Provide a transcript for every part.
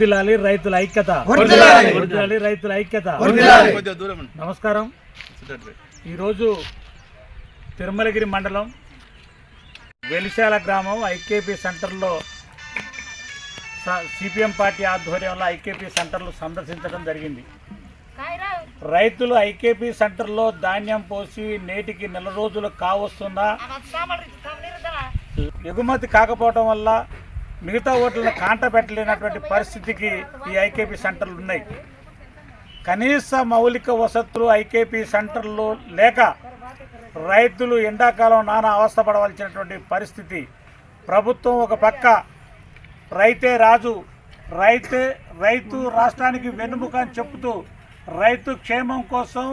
వర్దిలాలి రైతుల ఐక్యత. వర్దిలాలి రైతుల ఐక్యత. నమస్కారం. ఈరోజు తిరుమలగిరి మండలం వెలిశాల గ్రామం ఐకేపీ సెంటర్లో సిపిఎం పార్టీ ఆధ్వర్యంలో ఐకేపీ సెంటర్లు సందర్శించడం జరిగింది రైతులు ఐకేపీ సెంటర్లో ధాన్యం పోసి నేటికి నెల రోజులు కావస్తున్నా ఎగుమతి కాకపోవటం వల్ల మిగతా ఓట్లను కాంట పెట్టలేనటువంటి పరిస్థితికి ఈ ఐకేపీ సెంటర్లు ఉన్నాయి. కనీస మౌలిక వసతులు ఐకేపీ సెంటర్లు లేక రైతులు ఎండాకాలం నానా అవస్థపడవలసినటువంటి పరిస్థితి. ప్రభుత్వం ఒక పక్క రైతే రాజు రైతే రైతు రాష్ట్రానికి వెన్నుముక అని చెప్తూ రైతు క్షేమం కోసం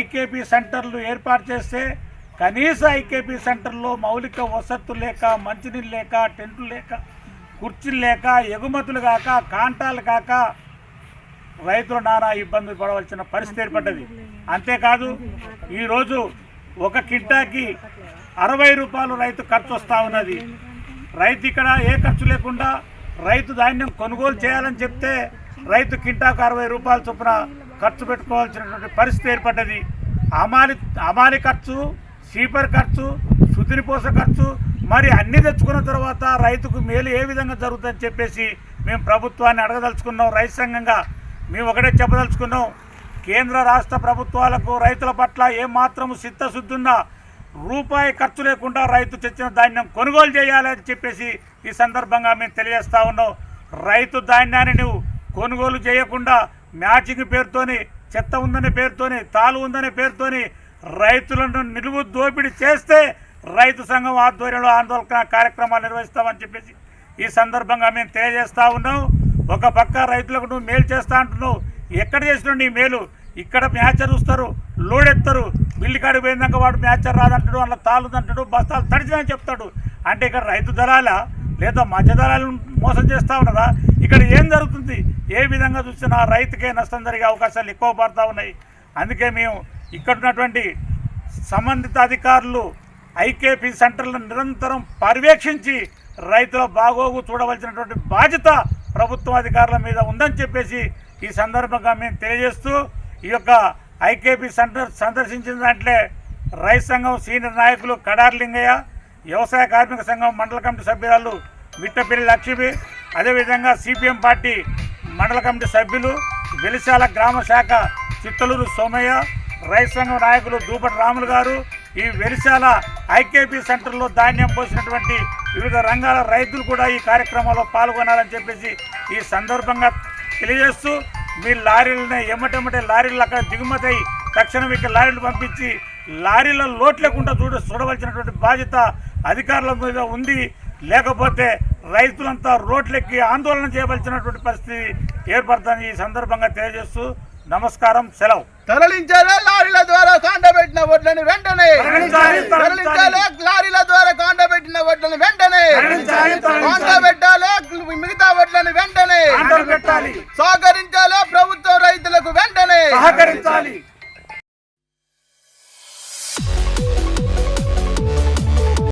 ఐకేపీ సెంటర్లు ఏర్పాటు చేస్తే కనీస ఐకేపీ సెంటర్లో మౌలిక వసతులు లేక మంచినీళ్ళు లేక టెంట్లు లేక కుర్చీలు లేక ఎగుమతులు కాక కాంటాలు కాక రైతులు నానా ఇబ్బందులు పడవలసిన పరిస్థితి ఏర్పడ్డది. అంతేకాదు ఈరోజు ఒక కింటాకి అరవై రూపాయలు రైతు ఖర్చు వస్తూ ఉన్నది. రైతు ఇక్కడ ఏ ఖర్చు లేకుండా రైతు ధాన్యం కొనుగోలు చేయాలని చెప్తే రైతు కింటాకు అరవై రూపాయల చొప్పున ఖర్చు పెట్టుకోవాల్సినటువంటి పరిస్థితి ఏర్పడ్డది. అమాలి అమాలి ఖర్చు సీపర్ ఖర్చు సుతినిపోస ఖర్చు మరి అన్నీ తెచ్చుకున్న తర్వాత రైతుకు మేలు ఏ విధంగా జరుగుతుందని చెప్పేసి మేము ప్రభుత్వాన్ని అడగదలుచుకున్నాం. రైతు సంఘంగా మేము ఒకటే చెప్పదలుచుకున్నాం. కేంద్ర రాష్ట్ర ప్రభుత్వాలకు రైతుల పట్ల ఏమాత్రం చిత్తశుద్ధి ఉన్నా రూపాయి ఖర్చు లేకుండా రైతు తెచ్చిన ధాన్యం కొనుగోలు చేయాలని చెప్పేసి ఈ సందర్భంగా మేము తెలియజేస్తా ఉన్నాం. రైతు ధాన్యాన్ని నువ్వు కొనుగోలు చేయకుండా మ్యాచింగ్ పేరుతోని చెత్త ఉందనే పేరుతోని తాలు ఉందనే పేరుతోని రైతులను నిలువు దోపిడీ చేస్తే రైతు సంఘం ఆధ్వర్యంలో ఆందోళన కార్యక్రమాలు నిర్వహిస్తామని చెప్పేసి ఈ సందర్భంగా మేము తెలియజేస్తూ ఉన్నాం. ఒక పక్క రైతులకు నువ్వు మేలు చేస్తా అంటున్నావు. ఎక్కడ చేసిన నీ మేలు. ఇక్కడ మ్యాచర్ చూస్తారు లోడ్ ఎత్తారు బిల్లు కాడికి పోయిందాక వాడు మ్యాచర్ రాదంటాడు అలా తాలుదంటాడు బస్తాలు తడిచినని చెప్తాడు. అంటే ఇక్కడ రైతు దళాల? లేదా మధ్య దళాలను మోసం చేస్తూ ఉన్నదా? ఇక్కడ ఏం జరుగుతుంది? ఏ విధంగా చూసినా రైతుకే నష్టం జరిగే అవకాశాలు ఎక్కువ పడతా ఉన్నాయి. అందుకే మేము ఇక్కడ ఉన్నటువంటి సంబంధిత అధికారులు ఐకేపీ సెంటర్లను నిరంతరం పర్యవేక్షించి రైతుల బాగోగు చూడవలసినటువంటి బాధ్యత ప్రభుత్వం అధికారుల మీద ఉందని చెప్పేసి ఈ సందర్భంగా మేము తెలియజేస్తూ ఈ యొక్క ఐకేపీ సెంటర్ సందర్శించిన దాంట్లో రైతు సంఘం సీనియర్ నాయకులు కడార్లింగయ్య వ్యవసాయ కార్మిక సంఘం మండల కమిటీ సభ్యురాలు మిట్టపల్లి లక్ష్మి అదేవిధంగా సిపిఎం పార్టీ మండల కమిటీ సభ్యులు వెలిశాల గ్రామ శాఖ చిత్తలూరు సోమయ్య రైతు సంఘం నాయకులు దూపటి రాములు గారు ఈ వెరిశాల ఐకేపీ సెంటర్లో ధాన్యం పోసినటువంటి వివిధ రంగాల రైతులు కూడా ఈ కార్యక్రమంలో పాల్గొనాలని చెప్పేసి ఈ సందర్భంగా తెలియజేస్తూ మీ లారీలని ఎమ్మటెమ్మటే లారీలు అక్కడ దిగుమతి అయి తక్షణం ఇక్కడ లారీలు పంపించి లారీల లోటు లేకుండా చూడ చూడవలసినటువంటి బాధ్యత అధికారుల మీద ఉంది. లేకపోతే రైతులంతా రోడ్లెక్కి ఆందోళన చేయవలసినటువంటి పరిస్థితి ఏర్పడుతుందని ఈ సందర్భంగా తెలియజేస్తూ నమస్కారం సెలవు. తరలించాలి లారీల ద్వారా కాండబెట్టిన వడ్లను వెంటనే. తరలించాలి లారీల ద్వారా కాండబెట్టిన వడ్లను వెంటనే. కాండబెట్టాలి మిగతా వడ్లను వెంటనే. సహకరించాలి ప్రభుత్వం రైతులకు వెంటనే. సహకరించాలి.